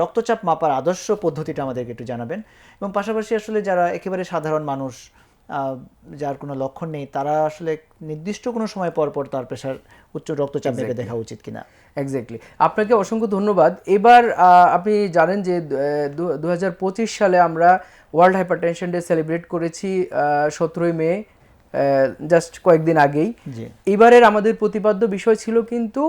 রক্তচাপ মাপার আদর্শ পদ্ধতিটা আমাদেরকে একটু জানাবেন। এবং পাশাপাশি আসলে যারা একেবারে সাধারণ মানুষ যার কোনো লক্ষণ নেই তারা আসলে নির্দিষ্ট কোনো সময় পর পর তার প্রেশার উচ্চ রক্তচাপ মেপে দেখা উচিত কিনা। এক্স্যাক্টলি আপনাকে অসংখ্য ধন্যবাদ। এবার আপনি জানেন যে দু হাজার পঁচিশ সালে আমরা ওয়ার্ল্ড হাইপারটেনশন ডে সেলিব্রেট করেছি সতেরোই মে জাস্ট কয়েকদিন আগেই। এবারের আমাদের প্রতিপাদ্য বিষয় ছিল কিন্তু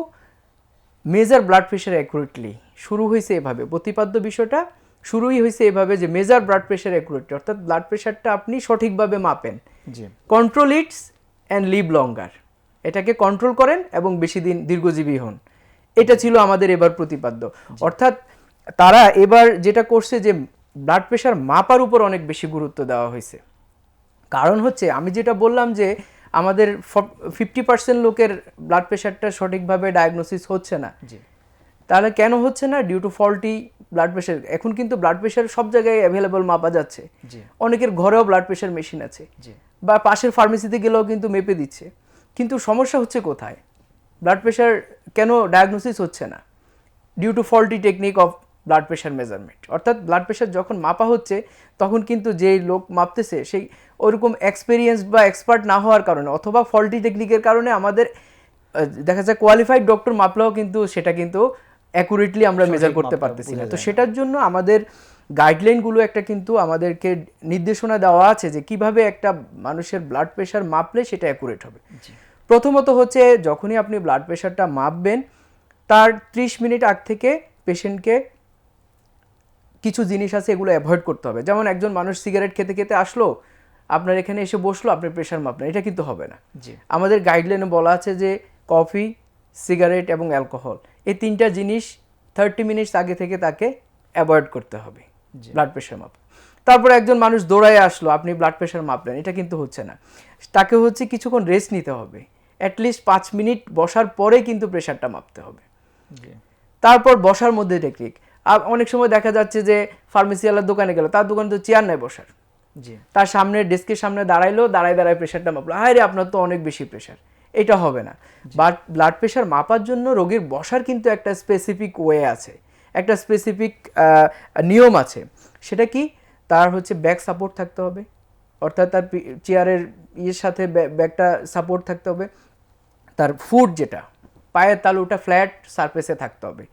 মেজার ব্লাড প্রেশার অ্যাকুরেটলি শুরু হয়েছে এভাবে। প্রতিপাদ্য বিষয়টা শুরুই হয়েছে এভাবে যে মেজার ব্লাড প্রেশার অ্যাকুরেটলি অর্থাৎ ব্লাড প্রেশারটা আপনি সঠিকভাবে মাপেন। জি। Control it's and live longer এটাকে কন্ট্রোল করেন এবং বেশি দিন দীর্ঘজীবী হন। এটা ছিল আমাদের এবার প্রতিপাদ্য। অর্থাৎ তারা এবার যেটা করছে যে ব্লাড প্রেশার মাপার উপর অনেক বেশি গুরুত্ব দেওয়া হয়েছে। কারণ হচ্ছে আমি যেটা বললাম যে আমাদের ফিফটি পার্সেন্ট লোকের ব্লাড প্রেশারটা সঠিকভাবে ডায়াগনোসিস হচ্ছে না। তাহলে কেন হচ্ছে না? Due to faulty blood pressure এখন কিন্তু ব্লাড প্রেশার সব জায়গায় অ্যাভেলেবল মাপা যাচ্ছে। অনেকের ঘরেও ব্লাড প্রেশার মেশিন আছে। বা পাশের ফার্মেসিতে গেলেও কিন্তু মেপে দিচ্ছে। কিন্তু সমস্যা হচ্ছে কোথায়? ব্লাড প্রেশার কেন ডায়াগনোসিস হচ্ছে না? Due to faulty technique of blood pressure measurement অর্থাৎ ব্লাড প্রেশার যখন মাপা হচ্ছে তখন কিন্তু যেই লোক মাপতেছে সেই ওরকম এক্সপিরিয়েন্স বা এক্সপার্ট না হওয়ার কারণে অথবা ফল্টি টেকনিকের কারণে আমাদের দেখা যায় কোয়ালিফাইড ডক্টর মাপলেও কিন্তু সেটা কিন্তু অ্যাকুরেটলি আমরা মেজার করতে পারতেছি না। তো সেটার জন্য আমাদের গাইডলাইনগুলো একটা কিন্তু আমাদেরকে নির্দেশনা দেওয়া আছে যে কীভাবে একটা মানুষের ব্লাড প্রেশার মাপলে সেটা অ্যাকুরেট হবে। প্রথমত হচ্ছে যখনই আপনি ব্লাড প্রেশারটা মাপবেন তার ত্রিশ মিনিট আগ থেকে পেশেন্টকে কিছু জিনিস আছে এগুলো অ্যাভয়েড করতে হবে। যেমন একজন মানুষ সিগারেট খেতে খেতে আসলো আপনার এখানে এসে বসল আপনার প্রেশার মাপলেন এটা কিন্তু হবে না। জি। আমাদের গাইডলাইনে বলা আছে যে কফি সিগারেট এবং অ্যালকোহল এই তিনটা জিনিস থার্টি মিনিটস আগে থেকে তাকে অ্যাভয়েড করতে হবে। ব্লাড প্রেশার মাপ তারপরে একজন মানুষ দৌড়ায় আসলো আপনি ব্লাড প্রেশার মাপলেন এটা কিন্তু হচ্ছে না। তাকে হচ্ছে কিছুক্ষণ রেস্ট নিতে হবে। অ্যাটলিস্ট পাঁচ মিনিট বসার পরে কিন্তু প্রেশারটা মাপতে হবে। তারপর বসার মধ্যে টেকনিক অনেক সময় দেখা যাচ্ছে যে ফার্মেসিওয়ালার দোকানে গেল তার দোকানে তো চেয়ার নেই বসার। জি। তার সামনে ডেস্কের সামনে দাঁড়াইলো দাঁড়ায় দাঁড়ায় প্রেশারটা মাপলো। হায় রে আপনার তো অনেক বেশি প্রেশার এটা হবে না। বাট ব্লাড প্রেশার মাপার জন্য রোগীর বসার কিন্তু একটা স্পেসিফিক ওয়ে আছে। একটা স্পেসিফিক নিয়ম আছে। সেটা কি? তার হচ্ছে ব্যাক সাপোর্ট থাকতে হবে। অর্থাৎ তার চেয়ারের ইয়ের সাথে ব্যাকটা সাপোর্ট থাকতে হবে। তার ফুট যেটা পায়ের তালুটা ফ্ল্যাট সারফেসে থাকতে হবে।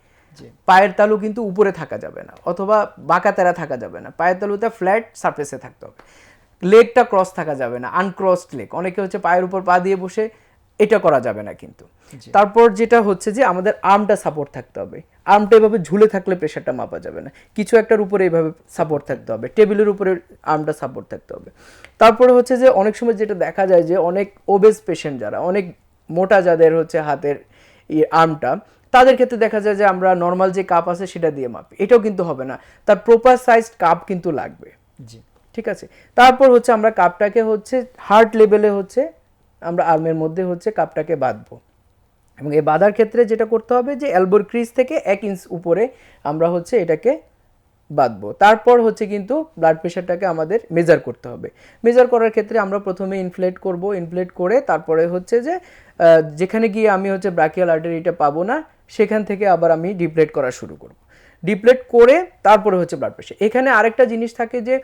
পায়ের তালু কিন্তু উপরে থাকা যাবে না অথবা বাঁকা তেরা থাকা যাবে না। পায়ের তালুতে ফ্ল্যাট সারফেসে থাকতে হবে। লেগটা ক্রস থাকা যাবে না আনক্রসড লেগ অনেকে হচ্ছে পায়ের উপর পা দিয়ে বসে এটা করা যাবে না কিন্তু। তারপর যেটা হচ্ছে যে আমাদের আর্মটা সাপোর্ট থাকতে হবে। আর্মটা এভাবে ঝুলে থাকলে প্রেশারটা মাপা যাবে না। কিছু একটার উপরে এইভাবে সাপোর্ট থাকতে হবে। টেবিলের উপরে আর্মটা সাপোর্ট থাকতে হবে। তারপরে হচ্ছে যে অনেক সময় যেটা দেখা যায় যে অনেক ওবেস পেশেন্ট যারা অনেক মোটা যাদের হচ্ছে হাতের আর্মটা তাদের ক্ষেত্রে দেখা যায় যে আমরা নর্মাল যে কাপ আছে সেটা দিয়ে মাপি। এটাও কিন্তু হবে না। তার প্রপার সাইজড কাপ কিন্তু লাগবে। জি। ঠিক আছে? তারপর হচ্ছে আমরা কাপটাকে হচ্ছে হার্ট লেভেলে হচ্ছে আমরা আর্মের মধ্যে হচ্ছে কাপটাকে বাঁধবো। এবং এই বাঁধার ক্ষেত্রে যেটা করতে হবে যে এলবোর ক্রিজ থেকে এক ইঞ্চ উপরে আমরা হচ্ছে এটাকে বাঁধবো। তারপর হচ্ছে কিন্তু ব্লাড প্রেশারটাকে আমাদের মেজার করতে হবে। মেজার করার ক্ষেত্রে আমরা প্রথমে ইনফ্লেট করব। ইনফ্লেট করে তারপরে হচ্ছে যে যেখানে গিয়ে আমি হচ্ছে ব্রাকিয়াল আর্টারিটা পাবো না সেখান থেকে আবার আমি ডিপ্লেট করা শুরু করব। ডিপ্লেট করে তারপরে হচ্ছে ব্লাড প্রেশার এখানে আরেকটা জিনিস থাকে যে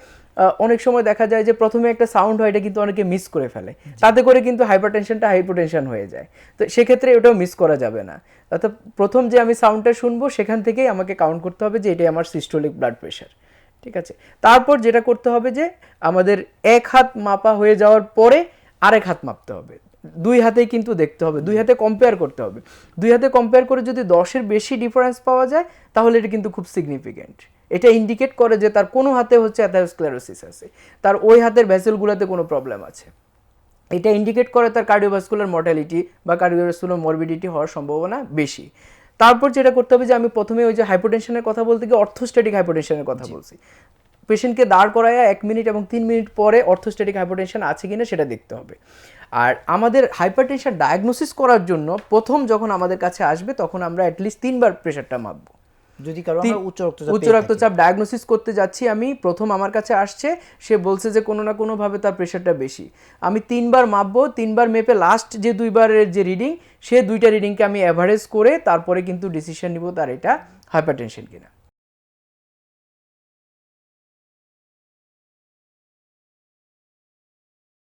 অনেক সময় দেখা যায় যে প্রথমে একটা সাউন্ড হয় এটা কিন্তু অনেকে মিস করে ফেলে। তাতে করে কিন্তু হাইপারটেনশনটা হাইপোটেনশন হয়ে যায়। তো সেক্ষেত্রে ওটাও মিস করা যাবে না। অর্থাৎ প্রথম যে আমি সাউন্ডটা শুনব সেখান থেকেই আমাকে কাউন্ট করতে হবে যে এটাই আমার সিস্টোলিক ব্লাড প্রেশার ঠিক আছে? তারপর যেটা করতে হবে যে আমাদের এক হাত মাপা হয়ে যাওয়ার পরে আরেক হাত মাপতে হবে। দুই হাতেই কিন্তু দেখতে হবে দুই হাতে কম্পেয়ার করতে হবে। দুই হাতে কম্পেয়ার করে যদি দশের বেশি ডিফারেন্স পাওয়া যায় তাহলে এটা কিন্তু খুব সিগনিফিক্যান্ট এটা ইন্ডিকেট করে যে তার কোনো হাতে হচ্ছে অ্যাথারোস্ক্লেরোসিস আছে তার ওই হাতের ভেসেলগুলোতে কোনো প্রবলেম আছে। এটা ইন্ডিকেট করে তার কার্ডিওভাস্কুলার মর্টালিটি বা কার্ডিওভাস্কুলার মরবিডিটি হওয়ার সম্ভাবনা বেশি। তারপর যেটা করতে হবে যে আমি প্রথমে ওই যে হাইপোটেনশনের কথা বলতে গিয়ে অর্থোস্ট্যাটিক হাইপোটেনশনের কথা বলছি। পেশেন্টকে দাঁড় করায় এক মিনিট এবং তিন মিনিট পরে অর্থোস্ট্যাটিক হাইপোটেনশন আছে কিনা সেটা দেখতে হবে। আর আমাদের হাইপারটেনশন ডায়াগনোসিস করার জন্য প্রথম যখন আমাদের কাছে আসবে তখন আমরা অ্যাটলিস্ট তিনবার প্রেশারটা মাপবো। যদি কারও উচ্চ রক্তচাপ উচ্চ রক্তচাপ ডায়াগনোসিস করতে যাচ্ছি আমি প্রথম আমার কাছে আসছে সে বলছে যে কোনো না কোনোভাবে তার প্রেশারটা বেশি। আমি তিনবার মাপবো তিনবার মেপে লাস্ট যে দুইবারের যে রিডিং সে দুইটা রিডিংকে আমি অ্যাভারেজ করে তারপরে কিন্তু ডিসিশন নিব তার এটা হাইপারটেনশন কিনা।